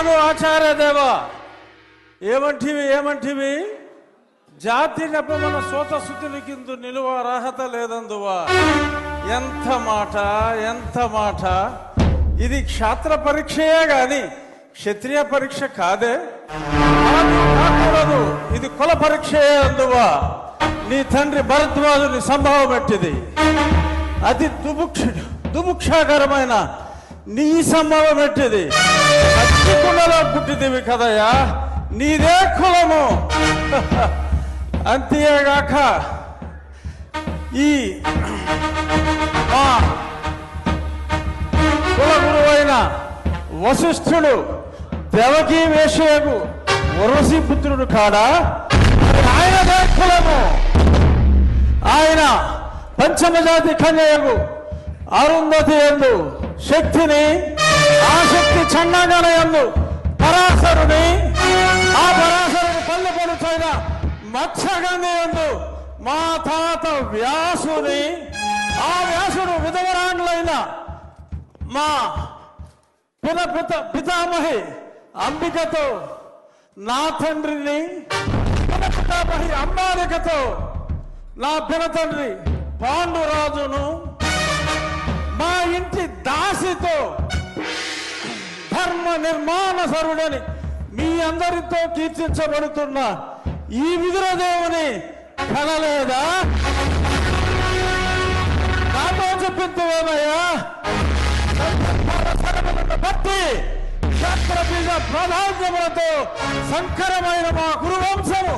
ఆగు ఆచార్య దేవ. ఏమంటివి ఏమంటివి? జాతి నెపమన సోత శుద్ధుని కింద నిలువ అర్హత లేదందువా. ఎంత మాట ఎంత మాట. ఇది క్షాత్ర పరీక్షయే గాని క్షత్రియ పరీక్ష కాదే. కాకూడదు ఇది కుల పరీక్షయే అందువా. నీ తండ్రి భరద్వాజుని సంభవం ఎట్టిది అది దుభుక్ష దుభుక్షాకరమైన నీ సంభవం ఎట్టిది? కుండలో పుట్టిదివి కదయ్యా. నీదే కులము. అంతేగాక ఈ మా కుల గురువైన వశిష్ఠుడు దేవకీ వేషయకు వరసి పుత్రుడు కాడా? ఆయనదే కులము. ఆయన పంచమజాతి కన్యకు అరుంధతి ఎందు శక్తిని ఆ శక్తి పరాశరుని ఆ పరాశరుని పల్లె పడుచైన మత్స్యగంధియందు మా తాత వ్యాసుని ఆ వ్యాసుడు విధవరాండ్లైన మా పిత పిత పితామహి అంబికతో నా తండ్రిని పిన పితామహి అంబాలికతో నా పిన తండ్రి పాండురాజును ధర్మ నిర్మాణ సరుడని మీ అందరితో కీర్తించబడుతున్న ఈ విదురదేవుని కనలేదా? నాతో చెప్పిందేమయ్యా భక్తి క్షత్రబీజ ప్రాధాన్యములతో సంకరమైన మా గురువంశము